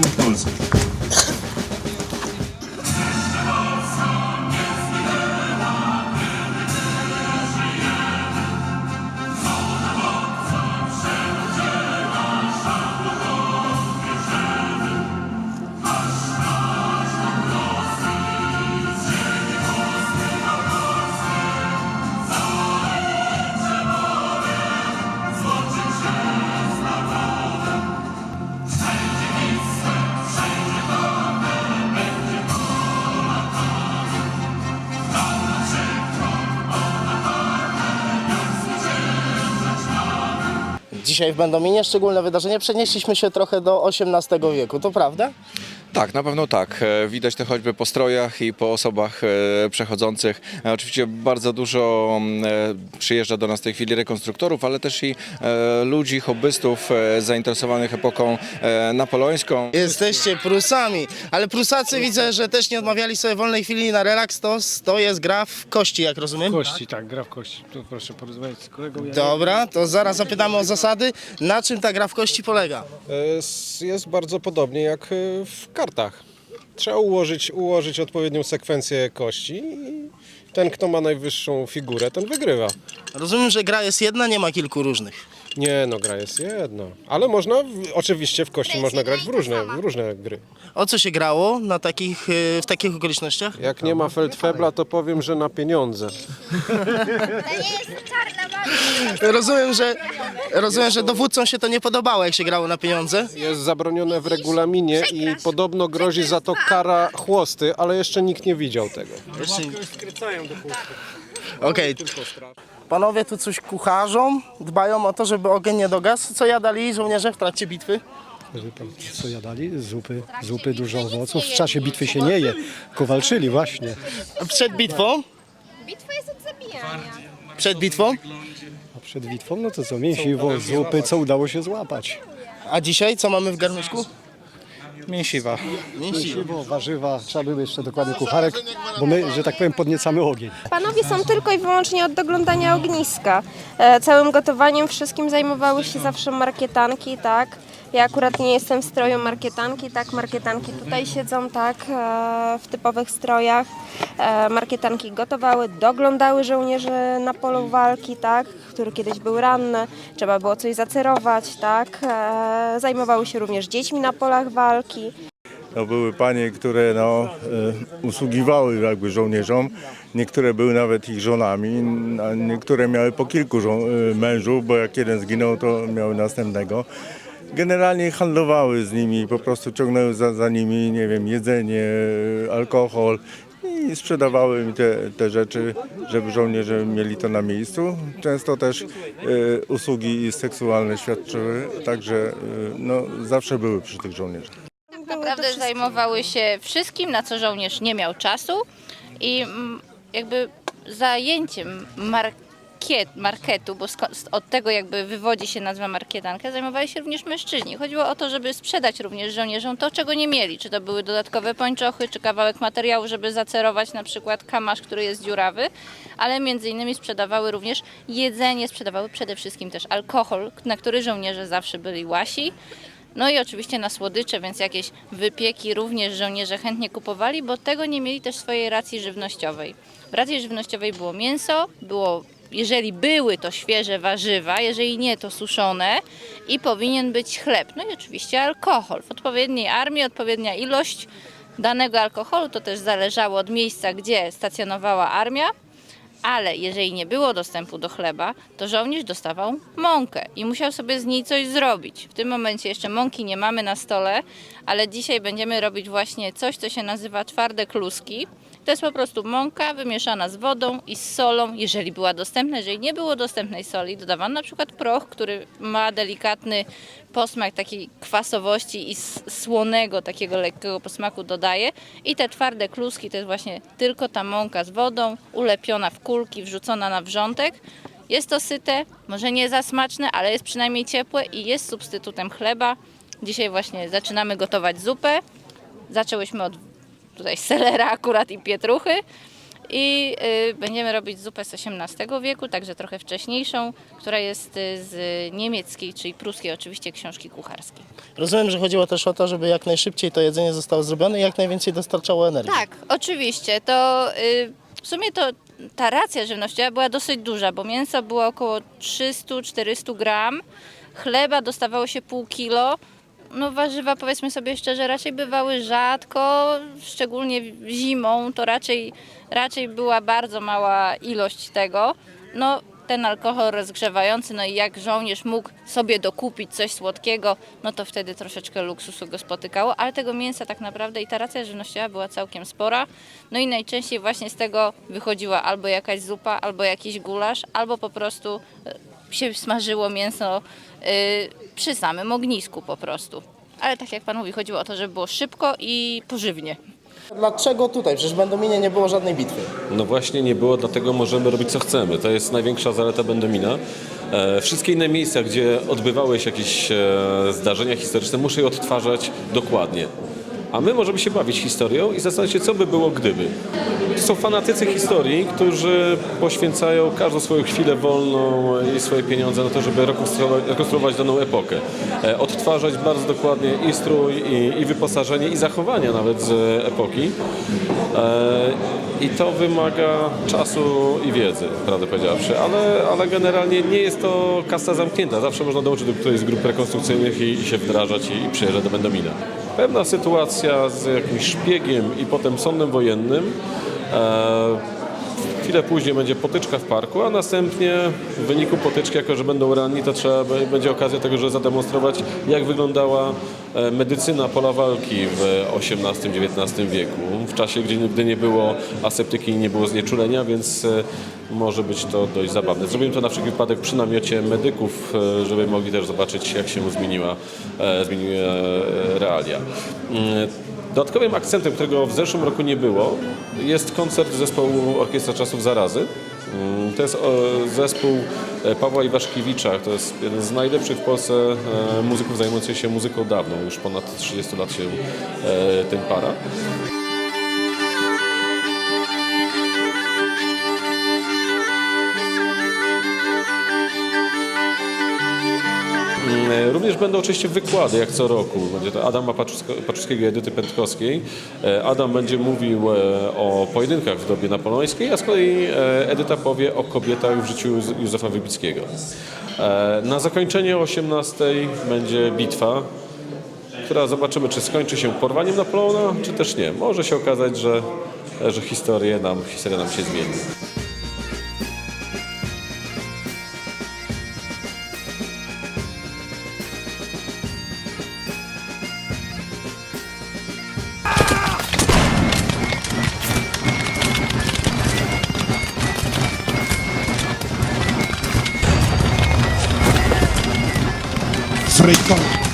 pelo 12. Dzisiaj w Będominie szczególne wydarzenie. Przenieśliśmy się trochę do XVIII wieku, to prawda? Tak, na pewno tak. E, Widać to choćby po strojach i po osobach e, przechodzących. E, Oczywiście bardzo dużo mm, przyjeżdża do nas w tej chwili rekonstruktorów, ale też i ludzi, hobbystów zainteresowanych epoką napoleońską. Jesteście Prusami, ale Prusacy widzę, że też nie odmawiali sobie wolnej chwili na relaks, to, to jest gra w kości, jak rozumiem. Kości, tak, gra w kości. Tu proszę porozmawiać z kolegą. Ja Dobra, to zaraz zapytamy o zasady. Na czym ta gra w kości polega? Jest bardzo podobnie jak w kartach. Trzeba ułożyć, ułożyć odpowiednią sekwencję kości i ten, kto ma najwyższą figurę, ten wygrywa. Rozumiem, że gra jest jedna, nie ma kilku różnych. Nie, no gra jest jedna. Ale można, w- oczywiście w kości można grać w różne, w różne gry. O co się grało na takich, y, w takich okolicznościach? Jak nie ma Feldfebla, to powiem, że na pieniądze. To nie jest czarna magia. Rozumiem, że, rozumiem, że dowódcom się to nie podobało, jak się grało na pieniądze. Jest zabronione w regulaminie i podobno grozi za to kara chłosty, ale jeszcze nikt nie widział tego. Jeszcze... Skrycają do chłopców. Panowie tu coś kucharzą, dbają o to, żeby ogień nie dogasł. Co jadali żołnierze w trakcie bitwy? Wie pan, co jadali? Zupy, zupy, dużo owoców. W czasie bitwy się nie je. Kowalczyli właśnie. Przed bitwą? Bitwa jest od zabijania. Przed bitwą? A przed bitwą, no to co, mięsiwo, zupy, co udało się złapać. A dzisiaj co mamy w garnuszku? Mięsiwa. Mięsiwo, warzywa, trzeba były jeszcze dokładnie kucharek, bo my, że tak powiem, podniecamy ogień. Panowie są tylko i wyłącznie od doglądania ogniska. E, całym gotowaniem wszystkim zajmowały się zawsze markietanki, tak. Ja akurat nie jestem w stroju markietanki, tak. Markietanki tutaj siedzą, tak, e, w typowych strojach. E, markietanki gotowały, doglądały żołnierzy na polu walki, tak, który kiedyś był ranny. Trzeba było coś zacerować, tak. E, zajmowały się również dziećmi na polach walki. To były panie, które no, usługiwały jakby żołnierzom. Niektóre były nawet ich żonami, a niektóre miały po kilku mężów, bo jak jeden zginął, to miały następnego. Generalnie handlowały z nimi, po prostu ciągnęły za, za nimi, nie wiem, jedzenie, alkohol i sprzedawały im te, te rzeczy, żeby żołnierze mieli to na miejscu. Często też e, usługi seksualne świadczyły, także e, no, zawsze były przy tych żołnierzach. Tak naprawdę zajmowały się wszystkim, na co żołnierz nie miał czasu i mm, jakby zajęciem marketu, bo od tego jakby wywodzi się nazwa markietanka, zajmowali się również mężczyźni. Chodziło o to, żeby sprzedać również żołnierzom to, czego nie mieli, czy to były dodatkowe pończochy, czy kawałek materiału, żeby zacerować na przykład kamasz, który jest dziurawy, ale między innymi sprzedawały również jedzenie, sprzedawały przede wszystkim też alkohol, na który żołnierze zawsze byli łasi. No i oczywiście na słodycze, więc jakieś wypieki również żołnierze chętnie kupowali, bo tego nie mieli też swojej racji żywnościowej. W racji żywnościowej było mięso, było, jeżeli były to świeże warzywa, jeżeli nie to suszone i powinien być chleb. No i oczywiście alkohol. W odpowiedniej armii odpowiednia ilość danego alkoholu to też zależało od miejsca, gdzie stacjonowała armia. Ale jeżeli nie było dostępu do chleba, to żołnierz dostawał mąkę i musiał sobie z niej coś zrobić. W tym momencie jeszcze mąki nie mamy na stole, ale dzisiaj będziemy robić właśnie coś, co się nazywa twarde kluski. To jest po prostu mąka wymieszana z wodą i z solą, jeżeli była dostępna. Jeżeli nie było dostępnej soli, dodawano na przykład proch, który ma delikatny posmak takiej kwasowości i słonego, takiego lekkiego posmaku dodaje. I te twarde kluski to jest właśnie tylko ta mąka z wodą, ulepiona w kulki, wrzucona na wrzątek. Jest to syte, może nie za smaczne, ale jest przynajmniej ciepłe i jest substytutem chleba. Dzisiaj właśnie zaczynamy gotować zupę. Zaczęłyśmy od tutaj selera akurat i pietruchy. I y, będziemy robić zupę z XVIII wieku, także trochę wcześniejszą, która jest y, z niemieckiej, czyli pruskiej oczywiście książki kucharskiej. Rozumiem, że chodziło też o to, żeby jak najszybciej to jedzenie zostało zrobione i jak najwięcej dostarczało energii. Tak, oczywiście. To y, w sumie to ta racja żywnościowa była dosyć duża, bo mięso było około 300-400 gram, chleba dostawało się pół kilo. No warzywa powiedzmy sobie szczerze raczej bywały rzadko, szczególnie zimą to raczej, raczej była bardzo mała ilość tego. No ten alkohol rozgrzewający, no i jak żołnierz mógł sobie dokupić coś słodkiego, no to wtedy troszeczkę luksusu go spotykało, ale tego mięsa tak naprawdę i ta racja żywnościowa była całkiem spora. No i najczęściej właśnie z tego wychodziła albo jakaś zupa, albo jakiś gulasz, albo po prostu e, się smażyło mięso y, przy samym ognisku po prostu. Ale tak jak Pan mówi, chodziło o to, żeby było szybko i pożywnie. Dlaczego tutaj? Przecież w Będominie nie było żadnej bitwy. No właśnie nie było, dlatego możemy robić co chcemy. To jest największa zaleta Będomina. E, wszystkie inne miejsca, gdzie odbywały się jakieś e, zdarzenia historyczne, muszę je odtwarzać dokładnie. A my możemy się bawić historią i zastanawiać się, co by było gdyby. Są fanatycy historii, którzy poświęcają każdą swoją chwilę wolną i swoje pieniądze na to, żeby rekonstruować, daną epokę. E, Odtwarzać bardzo dokładnie i strój, i, i wyposażenie, i zachowania nawet z epoki. E, I to wymaga czasu i wiedzy, prawdę powiedziawszy, ale, ale generalnie nie jest to kasta zamknięta. Zawsze można dołączyć do którejś z grup rekonstrukcyjnych i, i się wdrażać i, i przyjeżdżać do Będomina. Pewna sytuacja z jakimś szpiegiem i potem sądem wojennym. Chwilę później będzie potyczka w parku, a następnie w wyniku potyczki, jako że będą ranni, to trzeba będzie okazja tego, żeby zademonstrować, jak wyglądała e, medycyna pola walki w XVIII-XIX wieku, w czasie, gdzie gdy nie było aseptyki i nie było znieczulenia, więc e, może być to dość zabawne. Zrobimy to na wszelki wypadek przy namiocie medyków, e, żeby mogli też zobaczyć, jak się zmieniła, zmieniły e, realia. Dodatkowym akcentem, którego w zeszłym roku nie było, jest koncert zespołu Orkiestra Czasów Zarazy. Mm, To jest e, zespół e, Pawła Iwaszkiewicza. To jest jeden z najlepszych w Polsce e, muzyków zajmujących się muzyką dawną. Już ponad 30 lat się tym para. Będą oczywiście wykłady, jak co roku. Będzie to Adama Paczuskiego i Edyty Pętkowskiej. E, Adam będzie mówił e, o pojedynkach w dobie napoleońskiej, a z kolei e, Edyta powie o kobietach w życiu Józ- Józefa Wybickiego. Na zakończenie o 18 będzie bitwa, która zobaczymy, czy skończy się porwaniem Napoleona, czy też nie. Może się okazać, że, że historię nam, historia nam się zmieni. África.